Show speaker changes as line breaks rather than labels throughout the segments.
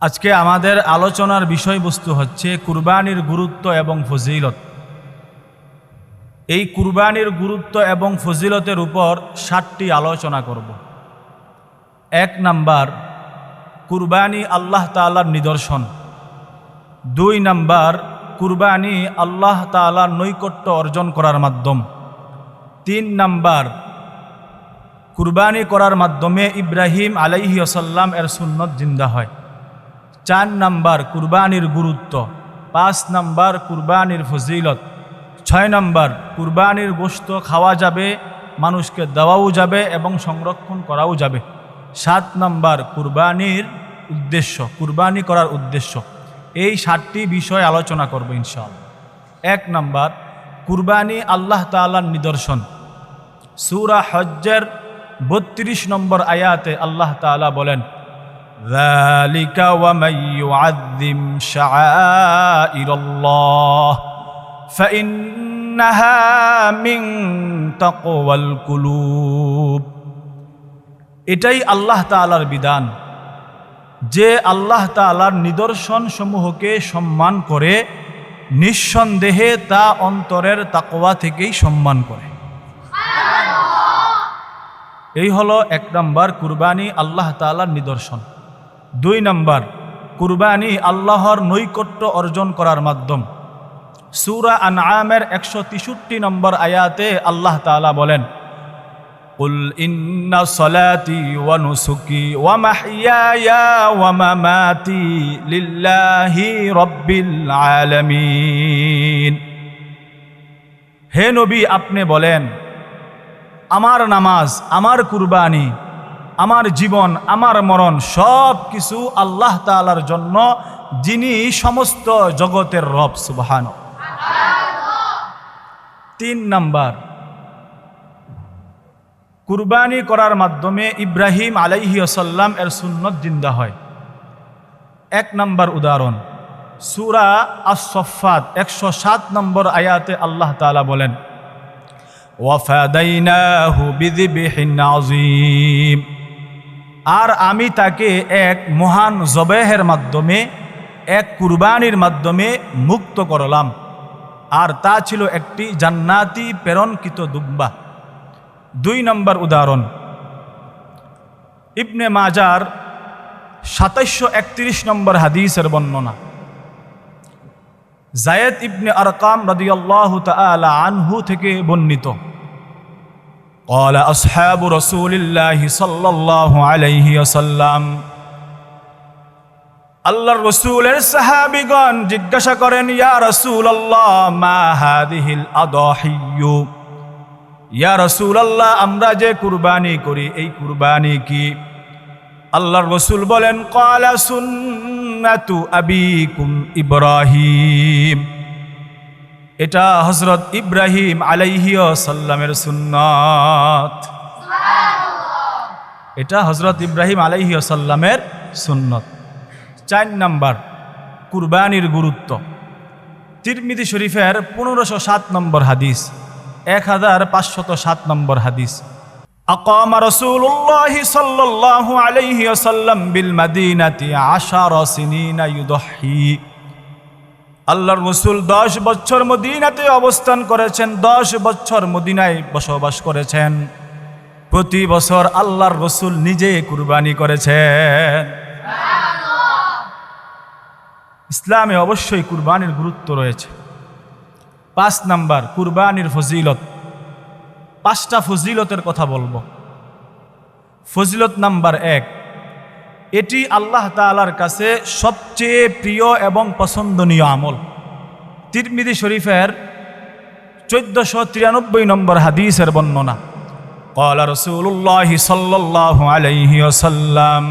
আজকে আমাদের আলোচনার বিষয়বস্তু হচ্ছে কুরবানির গুরুত্ব এবং ফজিলত। এই কুরবানির গুরুত্ব এবং ফজিলতের উপর সাতটি আলোচনা করব। এক নাম্বার, কুরবানি আল্লাহ তালার নিদর্শন। দুই নাম্বার, কুরবানি আল্লাহ তালার নৈকট্য অর্জন করার মাধ্যম। তিন নাম্বার, কুরবানি করার মাধ্যমে ইব্রাহিম আলাইহি আসাল্লাম এর সুন্নত জিন্দা হয়। চার নাম্বার কুরবানির গুরুত্ব, পাঁচ নাম্বার কুরবানির ফজিলত, ছয় নাম্বার কুরবানির গোস্ত খাওয়া যাবে, মানুষকে দেওয়াও যাবে এবং সংরক্ষণ করাও যাবে। সাত নাম্বার কুরবানির উদ্দেশ্য, কুরবানি করার উদ্দেশ্য। এই সাতটি বিষয় আলোচনা করব ইনশাআল্লাহ। এক নাম্বার কুরবানি আল্লাহ তাআলার নিদর্শন। সুরা হজ্জের বত্রিশ নম্বর আয়াতে আল্লাহ তাআলা বলেন ذلك ومن يعظم شعائر الله فإنها من تقوى القلوب এটাই আল্লাহ তাআলার বিধান যে আল্লাহ তাআলার নিদর্শন সমূহকে সম্মান করে নিঃসন্দেহে তা অন্তরের তাকওয়া থেকেই সম্মান করে এই হলো এক নম্বর কুরবানি আল্লাহ তাআলার নিদর্শন দুই নম্বর কুরবানি আল্লাহর নৈকট্য অর্জন করার মাধ্যম সুরা আনআমের একশো তেষট্টি নম্বর আয়াতে আল্লাহ তাআলা বলেন قل إن صلاتي ونسكي ومحياي ومماتي لله رب العالمين হে নবী আপনি বলেন আমার নামাজ আমার কুরবানি আমার জীবন, আমার মরণ সব কিছু আল্লাহ তালার জন্য, যিনি সমস্ত জগতের রব, সুবাহান। তিন নাম্বার, কুরবানি করার মাধ্যমে ইব্রাহিম আলাইহি আসাল্লাম এর সুন্নত জিন্দা হয়। এক নাম্বার উদাহরণ, সুরা আসফাত একশো সাত নম্বর আয়াতে আল্লাহ তালা বলেন, ওয়াফাদাইনাহু বিযিবহিন আযীম। আর আমি তাকে এক মহান জবেহের মাধ্যমে, এক কুরবানির মাধ্যমে মুক্ত করলাম। আর তা ছিল একটি জান্নাতি প্রেরণকৃত দুব্বা দুই নম্বর উদাহরণ। ইবনে মাজার সাতাইশশো একত্রিশ নম্বর হাদিসের বর্ণনা। জায়েদ ইবনে আরকাম রাদিয়াল্লাহু তাআলা আনহু থেকে বর্ণিত। قال أصحاب رسول الله صلى الله عليه وسلم আল্লাহর রসুলের সাহাবিগণ জিজ্ঞাসা করেন ইয়া রসুল আল্লাহ মা হাদিহিল আদহিয়ু ইয়া রসুল আল্লাহ আমরা যে কুরবানি করি এই কুরবানি কি আল্লাহর রসুল বলেন কালা সুন্নাতু আবিকুম ইব্রাহিম এটা হজরত ইব্রাহিম আলাইহিও সাল্লামের সুন্নত এটা হজরত ইব্রাহিম আলাইহিও সাল্লামের সুন্নত চার নাম্বার কুরবানির গুরুত্ব তিরমিদি শরীফের পনেরোশো সাত নম্বর হাদিস এক হাজার পাঁচশত সাত নম্বর হাদিস أقام رسول الله صلى الله عليه وسلم بالمدينة عشر سنين يضحي আল্লাহর রসুল দশ বছর মদিনাতে অবস্থান করেছেন, দশ বছর মদিনায় বসবাস করেছেন। প্রতি বছর আল্লাহর রসুল নিজে কুরবানি করেছেন। ইসলামে অবশ্যই কুরবানির গুরুত্ব রয়েছে। পাঁচ নাম্বার, কুরবানির ফজিলত। পাঁচটা ফজিলতের কথা বলব। ফজিলত নাম্বার এক এটি আল্লাহ তালার কাছে সবচেয়ে প্রিয় এবং পছন্দনীয় আমল। তিরমিদি শরীফের চোদ্দশো তিরানব্বই নম্বর হাদিসের বর্ণনা কলা রসুল্লাহ সাল্লাহ আলহি আসাল্লাম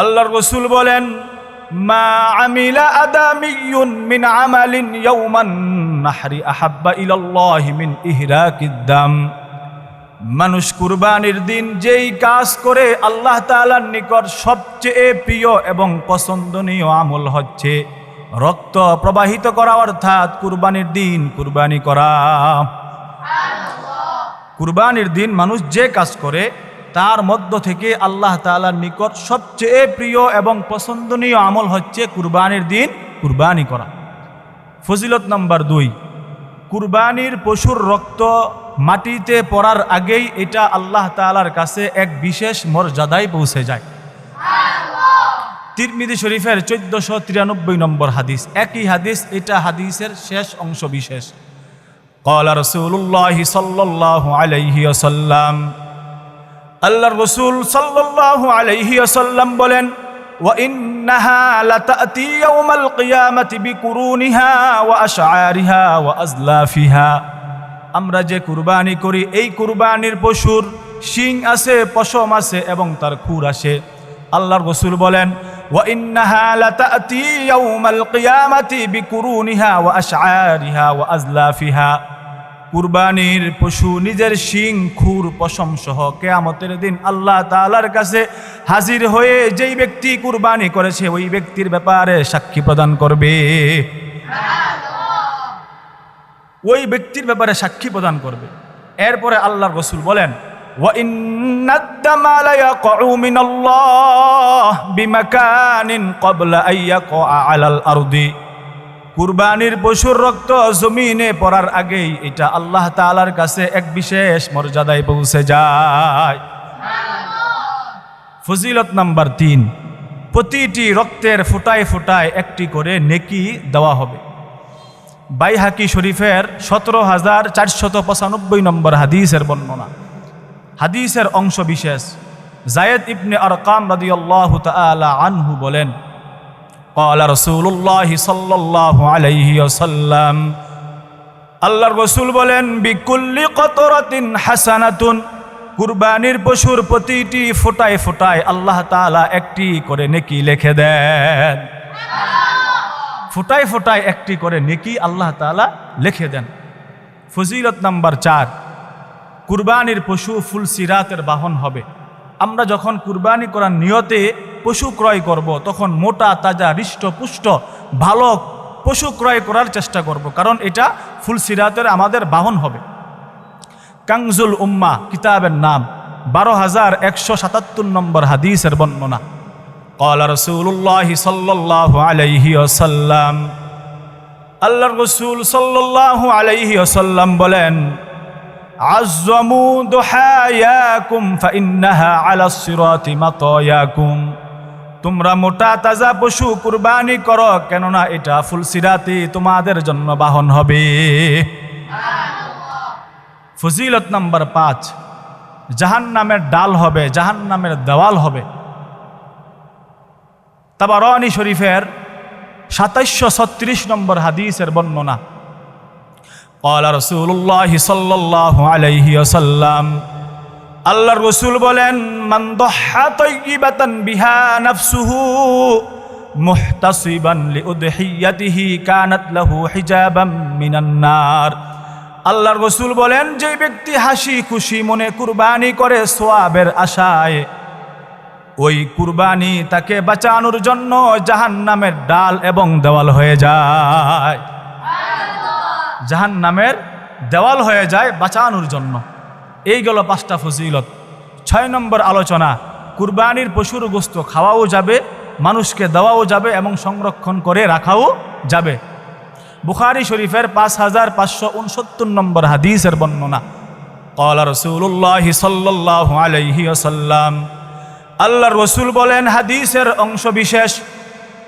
আল্লাহর রসুল বলেন, মা আমিলা মিন আমালিন আহাব্বা মিন মানুষ কুরবানির দিন যেই কাজ করে আল্লাহ তাআলার নিকট সবচেয়ে প্রিয় এবং পছন্দনীয় আমল হচ্ছে রক্ত প্রবাহিত করা, অর্থাৎ কুরবানির দিন কুরবানি করা। কুরবানির দিন মানুষ যে কাজ করে, তার মধ্য থেকে আল্লাহ তাআলার নিকট সবচেয়ে প্রিয় এবং পছন্দনীয় আমল হচ্ছে কুরবানির দিন কুরবানি করা। ফজিলত নাম্বার দুই, কুরবানির পশুর রক্ত মাটিতে পড়ার আগেই এটা আল্লাহ তাআলার কাছে এক বিশেষ মর্যাদায় পৌঁছে যায় তিরমিদি শরীফের চোদ্দশো তিরানব্বই নম্বর হাদিস একই হাদিস এটা হাদিসের শেষ অংশ বিশেষ قال رسول الله صلى الله عليه وسلم আল্লাহর রসুল সাল্লাল্লাহু আলাইহি ওয়াসাল্লাম বলেন وإنها لتأتي يوم القيامة بقرونها وأشعارها وأزلافها আমরা যে কুরবানি করি এই কুরবানির পশুর শিং আছে পশম আছে এবং তার খুর আছে আল্লাহর রসুল বলেন وإنها لتأتي يوم القيامة بقرونها وأشعارها وأزلافها কুরবানির পশু নিজের শিং খুর পশম সহ কেয়ামতের দিন আল্লাহ তাআলার কাছে হাজির হয়ে যেই ব্যক্তি কুরবানি করেছে ওই ব্যক্তির ব্যাপারে সাক্ষী প্রদান করবে ওই ব্যক্তির ব্যাপারে সাক্ষী প্রদান করবে। এরপরে আল্লাহর রসুল বলেন কুরবানির পশুর রক্ত জমিনে পড়ার আগেই এটা আল্লাহ তালার কাছে এক বিশেষ মর্যাদায় পৌঁছে যায়। ফজিলত নাম্বার তিন, প্রতিটি রক্তের ফুটায় ফুটায় একটি করে নেকি দেওয়া হবে। বাইহাকি শরীফের সতেরো হাজার চারশত পঁচানব্বই নম্বর হাদিসের বর্ণনা হাদিসের অংশ বিশেষ জায়েদ ইবনে আরকাম রাদিয়াল্লাহু তাআলা আনহু বলেন قال رسول الله صلى الله عليه وسلم আল্লাহর রসুল বলেন বিকুল্লি কতরাতিন হাসানাতুন কুরবানির পশুর প্রতিটি ফোটায় ফোটায় আল্লাহ তাআলা একটি করে নেকি লিখে দেন ফোটায় ফোটায় একটি করে নেকি আল্লাহ তাআলা লিখে দেন। ফজিলত নাম্বার চার, কুরবানির পশু ফুল সিরাতের বাহন হবে। আমরা যখন কুরবানি করার নিয়তে পশু ক্রয় করব, তখন মোটা, তাজা, হৃষ্ট, পুষ্ট, ভালো পশু ক্রয় করার চেষ্টা করব, কারণ এটা ফুল সিরাতের আমাদের বাহন হবে। কাংজুল উম্মা কিতাবের নাম, বারো হাজার একশো সাতাত্তর নম্বর হাদিসের বর্ণনা। قال رسول الله صلى الله عليه وسلم আল্লাহর রসুল সাল্লাল্লাহু আলাইহি ওয়াসাল্লাম বলেন আযমু দুহায়াকুম ফাইন্নাহা আলা সিরাতি মাতায়াকুম তোমরা মোটা তাজা পশু কুরবানি করো কেননা এটা ফুলসিরাতি তোমাদের জন্য বাহন হবে ফজিলত নাম্বার পাঁচ জাহান নামের ডাল হবে জাহান নামের দেওয়াল হবে তাবারনি শরীফের সাতাইশশো ছত্রিশ নম্বর হাদিসের বর্ণনা। কলা রসুল্লাহ সাল্লাহ আলাইহি আসাল্লাম আল্লাহ রসুল বলেন আল্লাহর রসুল বলেন যে ব্যক্তি হাসি খুশি মনে কুরবানি করে সোয়াবের আশায় ওই কুরবানি তাকে বাঁচানোর জন্য জাহান নামের ডাল এবং দেওয়াল হয়ে যায়। জাহান নামের দেওয়াল হয়ে যায় বাঁচানোর জন্য। এই গেল পাঁচটা ফজিলত। ছয় নম্বর আলোচনা, কুরবানির পশুর গোস্ত খাওয়াও যাবে, মানুষকে দেওয়াও যাবে এবং সংরক্ষণ করে রাখাও যাবে। বুখারি শরীফের পাঁচ হাজার পাঁচশো উনসত্তর নম্বর হাদিসের বর্ণনা কলার রসুল্লাহ সাল্লাহ আলহি আসাল্লাম আল্লাহ রসুল বলেন, হাদিসের অংশ বিশেষ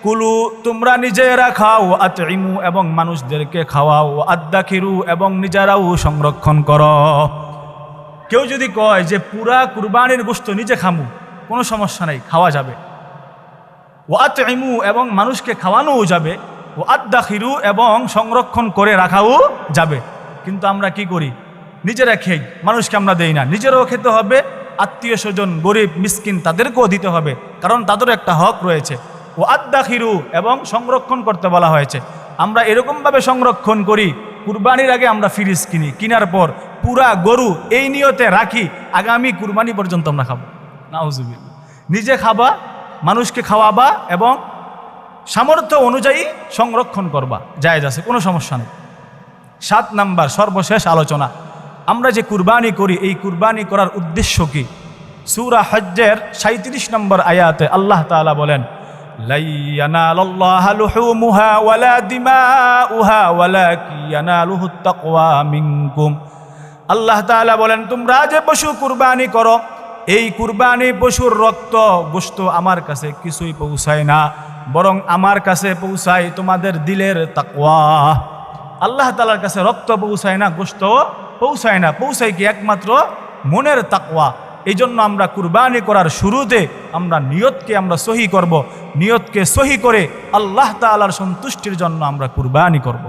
কুলু, তোমরা নিজেরা খাও আতিমু এবং মানুষদেরকে খাওয়াও আদ্দাখিরু এবং নিজেরাও সংরক্ষণ করো। কেউ যদি কয় যে, পুরা কুরবানির গোস্ত নিজে খামু, কোনো সমস্যা নেই, খাওয়া যাবে। ও আতিমু এবং মানুষকে খাওয়ানোও যাবে। ও আদ্দাখিরু এবং সংরক্ষণ করে রাখাও যাবে। কিন্তু আমরা কি করি? নিজেরা খেই, মানুষকে আমরা দেই না। নিজেরাও খেতে হবে আত্মীয় স্বজন, গরিব, মিসকিন তাদেরকেও দিতে হবে, কারণ তাদেরও একটা হক রয়েছে। ও আদ্দাখিরু এবং সংরক্ষণ করতে বলা হয়েছে। আমরা এরকমভাবে সংরক্ষণ করি, কুরবানির আগে আমরা ফিরিজ কিনি, কেনার পর পুরা গরু এই নিয়তে রাখি, আগামী কুরবানি পর্যন্ত আমরা খাব। নাউজুবিল্লা নিজে খাবা, মানুষকে খাওয়াবা এবং সামর্থ্য অনুযায়ী সংরক্ষণ করবা। জায়েজ আছে, কোনো সমস্যা নেই। সাত নাম্বার, সর্বশেষ আলোচনা। আমরা যে কুরবানি করি, এই কুরবানি করার উদ্দেশ্য কি? সুরা হজ্জের সাঁত্রিশ নম্বর আয়াতে আল্লাহ তাআলা বলেন আল্লাহ বলেন, তোমরা যে পশু কুরবানি করো, এই কুরবানি পশুর রক্ত গোস্ত আমার কাছে কিছুই পৌঁছায় না, বরং আমার কাছে পৌঁছায় তোমাদের দিলের তাকওয়া। আল্লাহ তালার কাছে রক্ত পৌঁছায় না, গোশত পৌঁছায় না, পৌঁছায় কি একমাত্র মনের তাকওয়া এই জন্য আমরা কুরবানি করার শুরুতে আমরা নিয়তকে আমরা সহি করব নিয়তকে সহি করে আল্লাহ তালার সন্তুষ্টির জন্য আমরা কুরবানি করব।